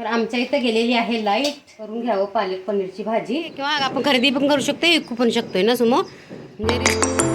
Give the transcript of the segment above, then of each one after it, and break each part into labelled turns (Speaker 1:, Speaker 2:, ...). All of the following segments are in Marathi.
Speaker 1: तर आमच्या इथं गेलेली आहे लाइट करून घ्यावं पालक पनीरची भाजी. किंवा आपण खरेदी पण करू शकतो विकू पण शकतोय ना सुमो? म्हणजे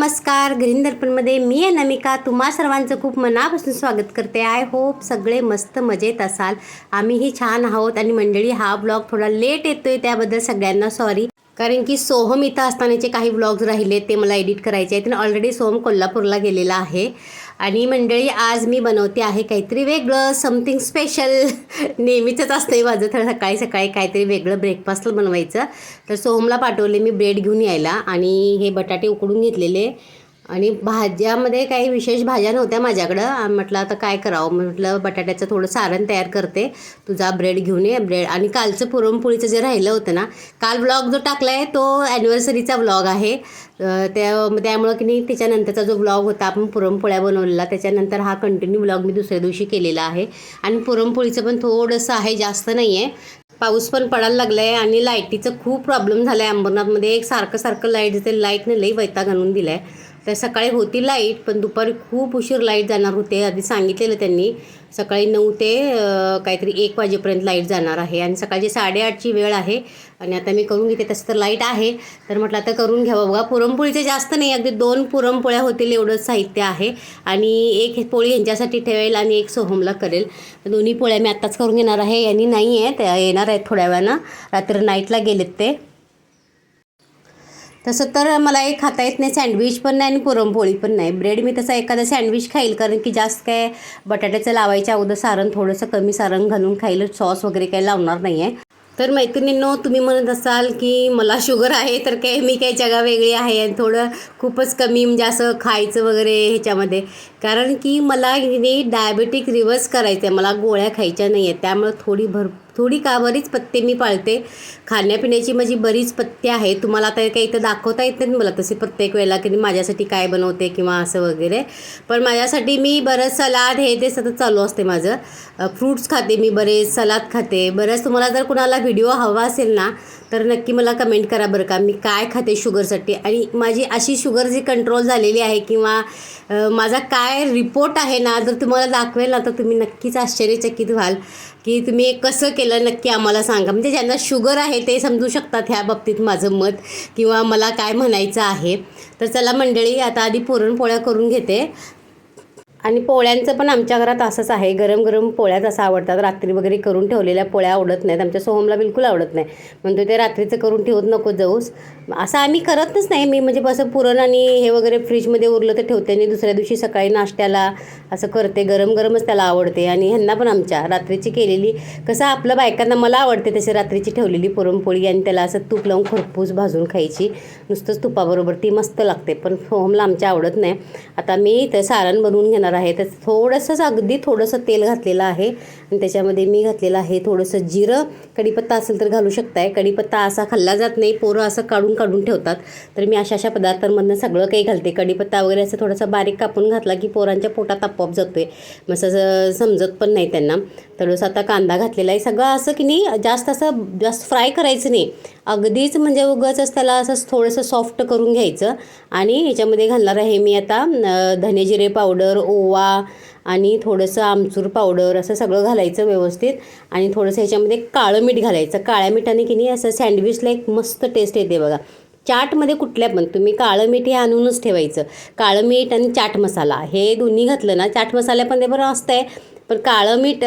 Speaker 1: नमस्कार. ग्रीन दर्पणमध्ये मी आहे नमिका. तुम्हा सर्वांचं खूप मनापासून स्वागत करते. आय होप सगळे मस्त मजेत असाल. आम्हीही छान आहोत आणि मंडळी हा ब्लॉग थोडा लेट येतोय त्याबद्दल सगळ्यांना सॉरी कारण की सोहम इथं असतानाचे काही ब्लॉग्स राहिले ते मला एडिट करायचे आहेत. आणि ऑलरेडी सोहम कोल्हापूरला गेलेला आहे. आणि मंडळी आज मी बनवते आहे काहीतरी वेगळं समथिंग स्पेशल नेहमीचंच असतंय माझं तर सकाळी सकाळी काहीतरी वेगळं ब्रेकफास्टला बनवायचं. तर सोहमला पाठवले मी ब्रेड घेऊन यायला आणि हे बटाटे उकडून घेतलेले. आणि भाज्यामध्ये काही विशेष भाज्या नव्हत्या माझ्याकडं. म्हटलं आता काय करावं? म्हटलं बटाट्याचं थोडं सारण तयार करते. तुझा ब्रेड घेऊन ये ब्रेड. आणि कालचं पुरणपोळीचं जे राहिलं होतं ना काल ब्लॉग जो टाकला आहे तो ॲनिव्हर्सरीचा ब्लॉग आहे. त्या त्यामुळं की नाही त्याच्यानंतरचा जो ब्लॉग होता आपण पुरणपोळ्या बनवलेला त्याच्यानंतर हा कंटिन्यू ब्लॉग मी दुसऱ्या दिवशी केलेला आहे. आणि पुरणपोळीचं पण थोडंसं आहे जास्त नाही आहे पाऊस पण पडायला लागला आहे आणि लाईटीचं खूप प्रॉब्लेम झाला आहे अंबरनाथमध्ये एक सारखं सारखं लाइट येते लाईटने लई वैताग आणून दिला आहे तर सकाळी होती लाइट पण दुपारी खूप उशीर लाइट जाणार होते. आधी सांगितलेलं त्यांनी सकाळी नऊ ते काहीतरी एक वाजेपर्यंत लाइट जाणार आहे. आणि सकाळची साडेआठची वेळ आहे. आणि आता मी करून घेते तसं तर लाइट आहे. तर म्हटलं आता करून घ्यावं. बघा पुरणपोळीचे जास्त नाही. अगदी दोन पुरणपोळ्या होतील एवढंच साहित्य आहे. आणि एक पोळी यांच्यासाठी ठेवेल आणि एक सोहमला करेल. दोन्ही पोळ्या मी आत्ताच करून घेणार आहे. यांनी नाही आहे त्या येणार आहेत थोड्या वेळानं. रात्री नाईटला गेलेत ते. तसं तर मला एक खाता येत नाही सँडविच पण नाही आणि पुरणपोळी पण नाही. ब्रेड मी तसं एखादा सँडविच खाईल कारण की जास्त काय बटाट्याचं लावायच्या अगोदर सारण थोडंसं कमी सारण घालून खाईल सॉस वगैरे काही लावणार नाही आहे तर मैत्रिणींनो तुम्ही म्हणत असाल की मला शुगर आहे तर काय मी काही जगा वेगळी आहे आणि थोडं खूपच कमी म्हणजे असं खायचं वगैरे ह्याच्यामध्ये. कारण की मला डायबेटिक रिवर्स करायचं आहे मला गोळ्या खायच्या नाही आहेत त्यामुळे थोडी भर थोडी का बरीच पत्ते मी पाळते. खाण्यापिण्याची माझी बरीच पत्ते आहे तुम्हाला आता काही इथं दाखवता येत नाही मला तसे प्रत्येक वेळेला की माझ्यासाठी काय बनवते किंवा असं वगैरे. पण माझ्यासाठी मी बरंच सलाद हे ते सतत चालू असते माझं. फ्रूट्स खाते मी बरेच सलाद खाते. बरंच तुम्हाला जर कुणाला व्हिडिओ हवा असेल ना तर नक्की मला कमेंट करा बरं का. मी काय खाते शुगरसाठी? आणि माझी अशी शुगर जी कंट्रोल झालेली आहे किंवा माझा काय रिपोर्ट आहे ना जर तुम्हाला दाखवेल ना तर तुम्ही नक्कीच आश्चर्यचकित व्हाल की तुम्ही कसं केलं नक्की आम्हाला सांगा. म्हणजे ज्यांना शुगर आहे ते समजू शकतात ह्या बाबतीत माझं मत किंवा मला काय म्हणायचं आहे. तर चला मंडळी आता आधी पुरणपोळ्या करून घेते. आणि पोळ्यांचं पण आमच्या घरात असंच आहे. गरम गरम पोळ्या तसं आवडतात. रात्री वगैरे करून ठेवलेल्या पोळ्या आवडत नाहीत. आमच्या सोहमला बिलकुल आवडत नाही. म्हणतो ते रात्रीचं करून ठेवत नको जाऊस. असं आम्ही करतच नाही. मी म्हणजे असं पुरण आणि हे वगैरे फ्रीजमध्ये उरलं तर ठेवते आणि दुसऱ्या दिवशी सकाळी नाश्त्याला असं करते. गरम गरमच त्याला आवडते. आणि ह्यांना पण आमच्या रात्रीची केलेली कसं आपलं बायकांना मला आवडते तशी रात्रीची ठेवलेली पुरणपोळी आणि त्याला असं तूप लावून खरपूस भाजून खायची. नुसतंच तुपाबरोबर ती मस्त लागते. पण सोहमला आमच्या आवडत नाही. आता मी इथं सारण बनवून घेणार आहे. तर थोडंसंच अगदी थोडंसं तेल घातलेलं आहे. आणि त्याच्यामध्ये मी घातलेलं आहे थोडंसं जिरं. कढीपत्ता असेल तर घालू शकताय. कढीपत्ता असा खाल्ला जात नाही. पोरं असं काढून काढून ठेवतात. तर मी अशा अशा पदार्थांमधनं सगळं काही घालते. कढीपत्ता वगैरे असं थोडासा बारीक कापून घातला की पोरांच्या पोटात आपोआप जातोय. मग असं समजत पण नाही त्यांना. थोडंसं आता कांदा घातलेला आहे. सगळं असं की नाही जास्त असं जास्त फ्राय करायचं नाही. अगदीच म्हणजे उगाच त्याला असं थोडंसं सॉफ्ट करून घ्यायचं. आणि याच्यामध्ये घालणार आहे मी आता धने जिरे पावडर ओ ओवा आणि थोडंसं आमचूर पावडर असं सगळं घालायचं व्यवस्थित. आणि थोडंसं ह्याच्यामध्ये काळं मीठ घालायचं. काळ्या मिठाने की नाही असं सँडविचला एक मस्त टेस्ट येते बघा. चाटमध्ये कुठल्या पण तुम्ही काळं मीठ हे आणूनच ठेवायचं. काळं मीठ आणि चाट मसाला हे दोन्ही घातलं ना चाट मसाल्या पण ते बरं असतं आहे पण काळं मीठ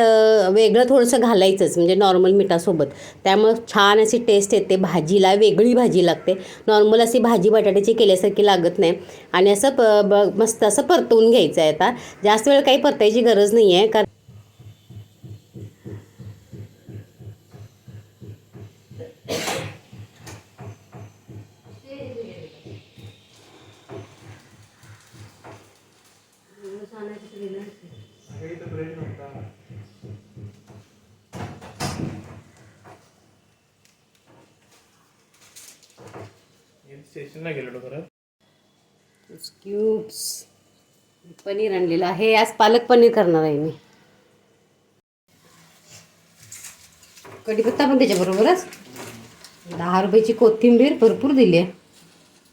Speaker 1: वेगळं थोडंसं घालायचंच म्हणजे नॉर्मल मिठासोबत. त्यामुळं छान अशी टेस्ट येते भाजीला वेगळी भाजी लागते. नॉर्मल अशी भाजी बटाट्याची केल्यासारखी लागत नाही. आणि असं प ब मस्त असं परतवून घ्यायचं आहे आता. जास्त वेळ काही परतायची गरज नाही आहे कारण
Speaker 2: स्टेशनला गेलेलो परत.
Speaker 1: क्यूब्स पनीर आणलेलं आहे. आज पालक पनीर करणार आहे मी. कढीपत्ता पण त्याच्याबरोबरच दहा रुपयाची कोथिंबीर भरपूर दिली आहे.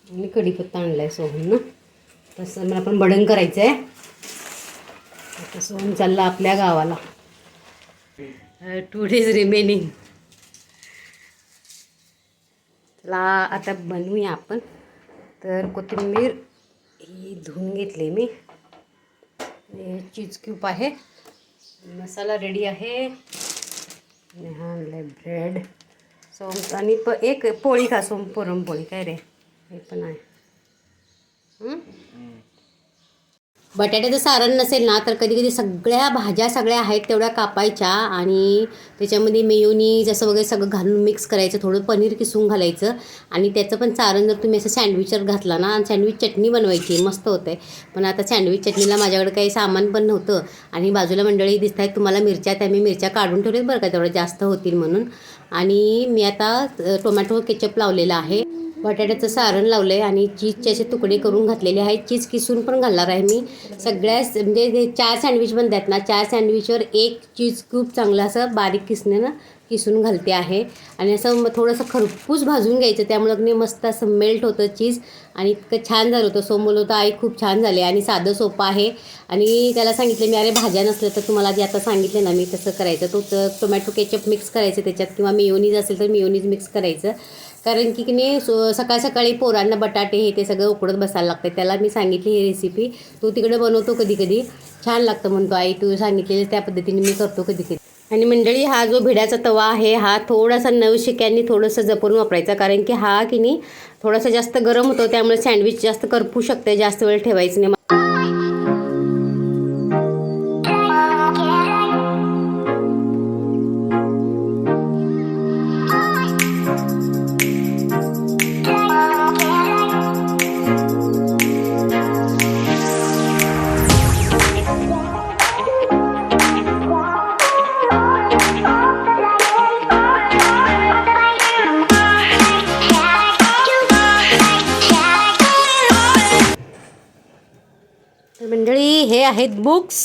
Speaker 1: आणि कढीपत्ता आणला आहे सोहम ना तसं मला पण भडंग करायचं आहे आता सोहम चालला आपल्या गावाला. टू डेज रिमेनिंग चला आता बनवूया आपण. तर कोथिंबीर ही धुवून घेतली मी. चीज क्यूब आहे. मसाला रेडी आहे. आणि हा आणलाय ब्रेड सोम आणि प एक पोळी खा सोम पुरणपोळी. काय रे? हे पण आहे. बटाट्याचं सारण नसेल ना तर कधी कधी सगळ्या भाज्या सगळ्या आहेत तेवढ्या कापायच्या आणि त्याच्यामध्ये मेयोनीज असं वगैरे सगळं घालून मिक्स करायचं थोडं पनीर किसून घालायचं आणि त्याचं पण सारण जर तुम्ही असं सँडविचवर घातला ना आणि सँडविच चटणी बनवायची मस्त होते पण आता सँडविच चटणीला माझ्याकडे काही सामान पण नव्हतं आणि बाजूला मंडळी दिसत आहेत तुम्हाला मिरच्या त्या मी मिरच्या काढून ठेवल्यात बरं का तेवढ्या जास्त होतील म्हणून. आणि मी आता टोमॅटो केचप लावलेला आहे. बटाट्याचं सारण लावलं आहे आणि चीजचे असे तुकडे करून घातलेले आहेत. चीज किसून पण घालणार आहे मी. सगळ्या म्हणजे जे चार सँडविच बनतात ना चार सँडविचवर एक चीज खूप चांगलं असं बारीक किसण्यानं किसून घालते आहे. आणि असं मग थोडंसं खरपूस भाजून घ्यायचं त्यामुळं मी मस्त असं मेल्ट होतं चीज आणि इतकं छान झालं होतं. सोमोल होतं आई खूप छान झाले आणि साधं सोपं आहे. आणि त्याला सांगितलं मी अरे भाज्या नसल्या तर तुम्हाला जे आता सांगितलं ना मी तसं करायचं. तो टोमॅटो केचप मिक्स करायचं त्याच्यात किंवा मेयोनीज असेल तर मेयोनीज मिक्स करायचं. कारण की की नाही सो सकाळ सकाळी पोरांना बटाटे हे ते सगळं उकडत बसायला लागतं. त्याला मी सांगितली ही रेसिपी तो तिकडे बनवतो कधी कधी. छान लागतं म्हणतो आई तू सांगितलेली त्या पद्धतीने मी करतो कधी कधी. आणि मंडळी हा जो भिड्याचा तवा आहे हा थोडासा नवशिक्यांनी थोडंसं जपून वापरायचा. कारण की हा की नाही थोडासा जास्त गरम होतो त्यामुळे सँडविच जास्त करपू शकते जास्त वेळ ठेवायचं नाही. आहेत बुक्स.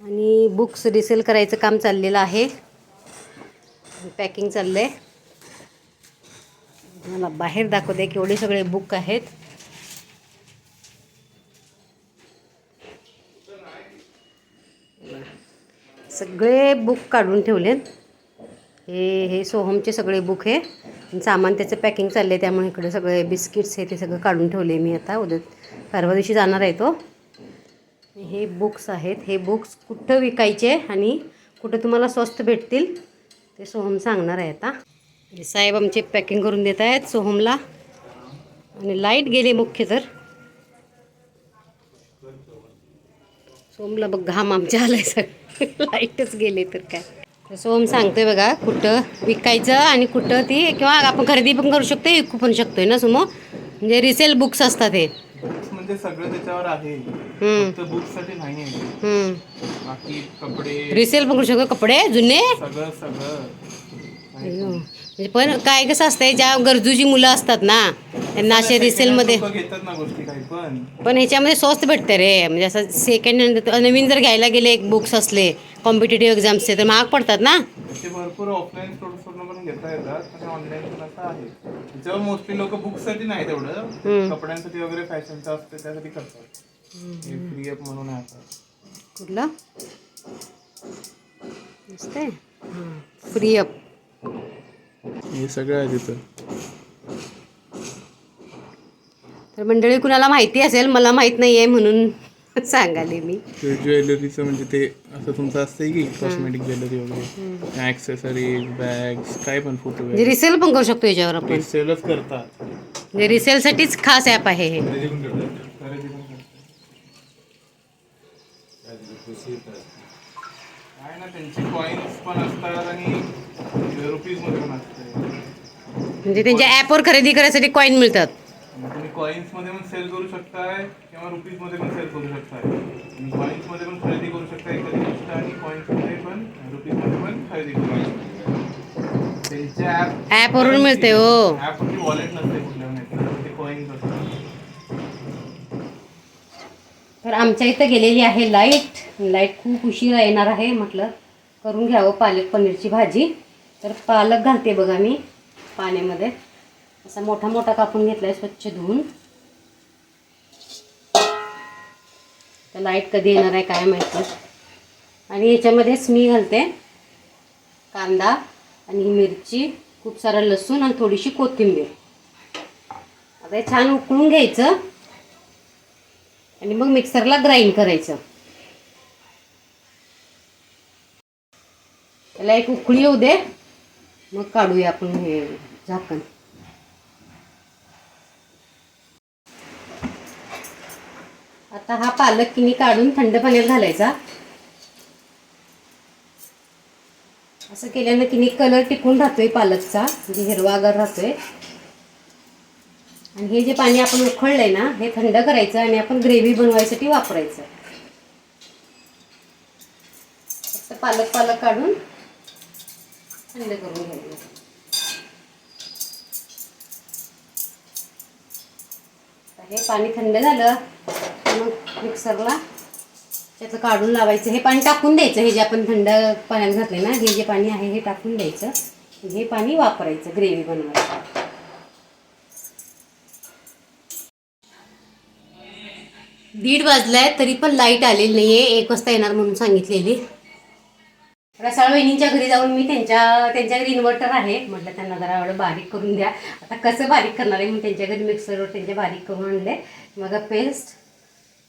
Speaker 1: आणि बुक्स रिसेल करायचं काम चाललेलं आहे. पॅकिंग चाललं आहे मला बाहेर दाखवते केवढे सगळे बुक आहेत. सगळे बुक काढून ठेवलेत. हे हे सोहमचे सगळे बुक आहे. सामान त्याचं पॅकिंग चाललं आहे त्यामुळे इकडे सगळे बिस्किट्स हे ते सगळं काढून ठेवले मी आता. उद्या परवा दिवशी जाणार आहे तो. हे बुक्स आहेत. हे बुक्स कुठं विकायचे आणि कुठं तुम्हाला स्वस्त भेटतील ते सोहम सांगणार आहे आता. साहेब आमचे पॅकिंग करून देत आहेत सोहमला. आणि लाइट गेली मुख्य तर. सोहमला बघ घाम आमच्या आलाय सगळं. लाईटच गेले तर काय. तर सोहम सांगतोय बघा कुठं विकायचं आणि कुठं ती किंवा आपण खरेदी पण करू शकतो विकू पण शकतोय ना सोमो? म्हणजे रिसेल बुक्स असतात हे.
Speaker 2: बुक्स म्हणजे सगळं त्याच्यावर आहे. फक्त बुक्ससाठी नाही आहे.
Speaker 1: हम्म.
Speaker 2: बाकी कपडे
Speaker 1: रिसेल पण करू शकतो कपडे जुने?
Speaker 2: सगळं सगळं.
Speaker 1: म्हणजे पण काय कसं असतंय ज्या गरजूची मुलं असतात ना त्यांना असे रिसेलमध्ये
Speaker 2: लोकं घेतात ना गोष्टी काही पण.
Speaker 1: पण ह्याच्यामध्ये स्वस्त भेटते रे. म्हणजे असं सेकंड हँड नवीन जर घ्यायला गेले एक बुक्स असले कॉम्पिटेटिव्ह एक्झाम्सचे तर महाग पडतात ना.
Speaker 2: ते भरपूर ऑफलाईन स्टोर्सवरून पण घेता येतात आणि ऑनलाईन पण असं आहे. त्याच्यावर मोस्टली लोक बुक्ससाठी नाही. तेवढं कपड्यांसाठी वगैरे फॅशनचं असते त्यासाठी करतात. हे फ्री अप म्हणून आहे आता.
Speaker 1: कुठला? फ्री अप
Speaker 2: हे सगळं आहे तिथं.
Speaker 1: तर मंडळी कुणाला माहिती असेल मला माहीत नाही आहे म्हणून सांगाले मी.
Speaker 2: ज्वेलरीचं म्हणजे ते असं तुमचं असतंय की कॉस्मेटिक ज्वेलरी वगैरे? ॲक्सेसरीज बॅग्स काय पण फोटो
Speaker 1: रिसेल पण करू शकतो याच्यावर आपण.
Speaker 2: सेलच करतात.
Speaker 1: म्हणजे रिसेलसाठीच खास ॲप आहे हे
Speaker 2: खरेदी पण करतात काय ना त्यांचे कॉईन्स पण असतात आणि पण असते.
Speaker 1: म्हणजे त्यांच्या ॲपवर खरेदी करायसाठी कॉईन मिळतात.
Speaker 2: तुम्ही मध्ये पण सेल करू शकताय किंवा पण सेल करू शकताय. तुम्ही पण खरेदी करू एखादी गोष्ट आणि पण पण खरेदी करू त्यांच्या
Speaker 1: ॲपवरून मिळते हो.
Speaker 2: वॉलेट नसते कुठल्या नाही ते कॉईन्स असतात.
Speaker 1: तर आमच्या इथं गेलेली आहे लाइट लाइट खूप उशिरा येणार आहे म्हटलं. करून घ्यावं पालक पनीरची भाजी. तर पालक घालते बघा मी पाण्यामध्ये. असा मोठा मोठा कापून घेतला आहे स्वच्छ धुवून. तर लाइट कधी येणार आहे काय माहिती आणि याच्यामध्येच मी घालते कांदा आणि मिरची खूप सारा लसूण आणि थोडीशी कोथिंबीर. आता हे छान उकळून घ्यायचं आणि मग मिक्सरला ग्राइंड करायचं. त्याला एक उकळी येऊ दे. मग काढूया आपण हे झाकण. आता हा पालक किनी काढून थंड पाण्यात घालायचा. असं केल्यानं किनी कलर टिकून राहतोय पालकचा. म्हणजे हिरवागार राहतोय. आणि हे जे पाणी आपण उखळलंय ना हे थंड करायचं आणि आपण ग्रेव्ही बनवायसाठी वापरायचं. फक्त पालक पालक काढून थंड करून घ्यायचं. हे पाणी थंड झालं मग मिक्सरला त्याचं काढून लावायचं. हे पाणी टाकून द्यायचं हे जे आपण थंड पाण्यात घातले ना हे जे पाणी आहे हे टाकून द्यायचं. हे पाणी वापरायचं ग्रेव्ही बनवायला दीड वाजलाय तरी पण लाइट आलेली नाही आहे एक वाजता येणार म्हणून सांगितलेली. रसाळ वहिनींच्या घरी जाऊन मी त्यांच्या त्यांच्या घरी इन्व्हर्टर आहे. म्हटलं त्यांना जरा एवढं बारीक करून द्या. आता कसं बारीक करणार आहे? मी त्यांच्या घरी मिक्सरवर त्यांच्या बारीक करून आणले मग पेस्ट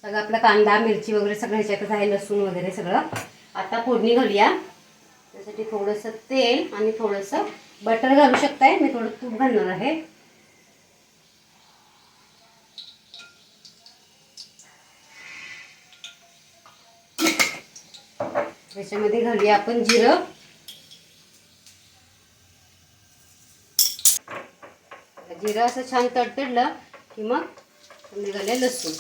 Speaker 1: सगळं आपलं कांदा मिरची वगैरे सगळं ह्याच्यातच आहे लसूण वगैरे सगळं. आता फोडणी घालूया. त्यासाठी थोडंसं तेल आणि थोडंसं बटर घालू शकताय. मी थोडं तूप घालणार आहे. त्याच्यामध्ये घालूया आपण जिरं? जिरं असं छान तडतडलं की मग निघाले लसूण.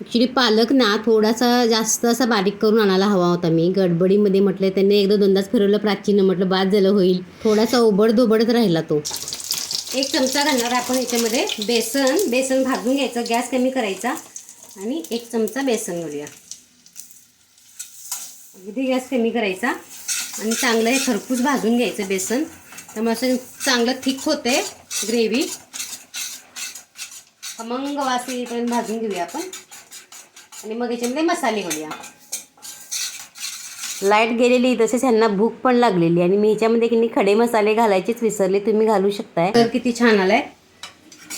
Speaker 1: ॲक्च्युली पालक ना थोडासा जास्त असा बारीक करून आणायला हवा होता मी. गडबडीमध्ये म्हटलं त्यांनी एकदा दोनदाच फिरवलं प्राचीनं म्हटलं बाद झालं होईल. थोडासा ओबड धोबडच राहिला तो. एक चमचा घालणार आपण याच्यामध्ये बेसन. बेसन भाजून घ्यायचं गॅस कमी करायचा. आणि एक चमचा बेसन घालूया. अगदी गॅस कमी करायचा आणि चांगलं हे खरपूस भाजून घ्यायचं बेसन. त्यामुळे असं चांगलं थिक होते ग्रेव्ही. खमंग वास येईपर्यंत भाजून घेऊया आपण. आणि मग याच्यामध्ये मसाले घालूया. लाइट गेलेली तसेच ह्यांना भूक पण लागलेली आणि मी ह्याच्यामध्ये की खडे मसाले घालायचेच विसरले तुम्ही घालू शकताय. कलर किती छान आलाय.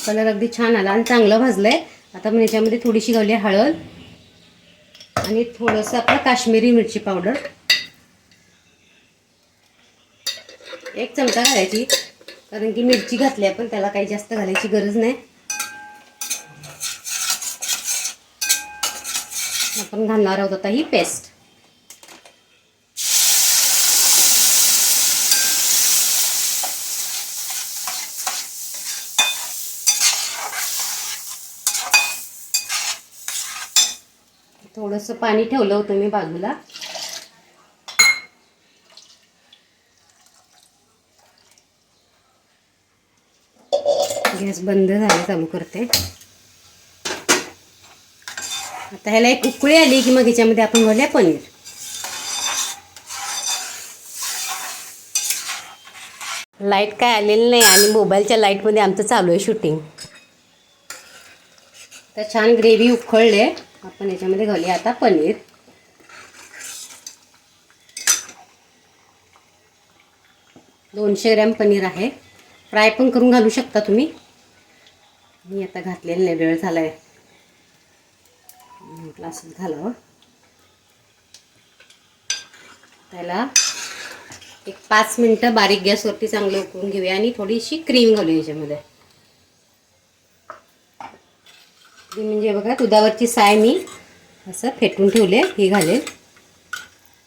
Speaker 1: कलर अगदी छान आला आणि चांगलं भाजलंय. आता मी ह्याच्यामध्ये थोडीशी घालूया हळद. आणि थोडंसं आपलं काश्मीरी मिरची पावडर. एक चमचा घालायची कारण की मिरची घातली आपण त्याला काही जास्त घालायची गरज नाही. आपण घालणार आहोत आता ही पेस्ट थोडंसं पाणी ठेवलं होतं मी बाजूला. गॅस बंद झाला चालू करते. आता ह्याला एक उकळी आली की मग याच्यामध्ये आपण घालूया पनीर. लाइट काय आलेली नाही आणि मोबाईलच्या लाईटमध्ये आमचं चालू आहे शूटिंग. तर छान ग्रेव्ही उकळले. आपण याच्यामध्ये घालूया आता पनीर. दोनशे ग्रॅम पनीर आहे. फ्राय पण करून घालू शकता तुम्ही. मी आता घातलेलं नाही वेळ झाला आहे म्हटलं असंच घालावं. त्याला एक पाच मिनटं बारीक गॅसवरती चांगलं उकळून घेऊया आणि थोडीशी क्रीम घालूया याच्यामध्ये. ती म्हणजे बघा दुधावरची साय मी असं फेटून ठेवले ही घालेल.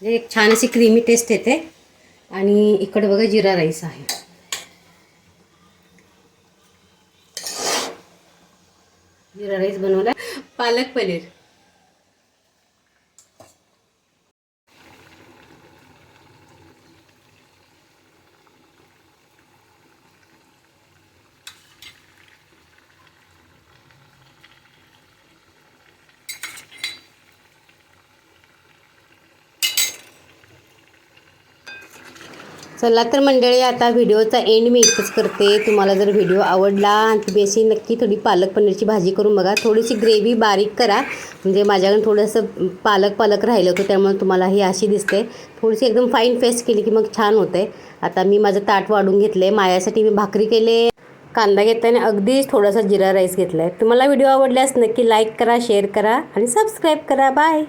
Speaker 1: म्हणजे एक छान अशी क्रीमी टेस्ट येते. आणि इकडे बघा जिरा राईस आहे. जिरा राईस बनवला. पालक पनीर. चला तर मंडळी आता व्हिडिओचा एंड मी इथंच करते. तुम्हाला जर व्हिडिओ आवडला आणि तुम्ही अशी नक्की थोडी पालक पनीरची भाजी करून बघा. थोडीशी ग्रेव्ही बारीक करा. म्हणजे माझ्याकडून थोडंसं पालक पालक राहिलं होतं त्यामुळे तुम्हाला ही अशी दिसते. थोडीशी एकदम फाईन पेस्ट केली की मग छान होते आता मी माझं ताट वाढून घेतलं आहे मायासाठी मी भाकरी केले. कांदा घेताना अगदीच थोडासा जिरा राईस घेतला आहे तुम्हाला व्हिडिओ आवडल्यास नक्की लाईक करा शेअर करा आणि सबस्क्राईब करा. बाय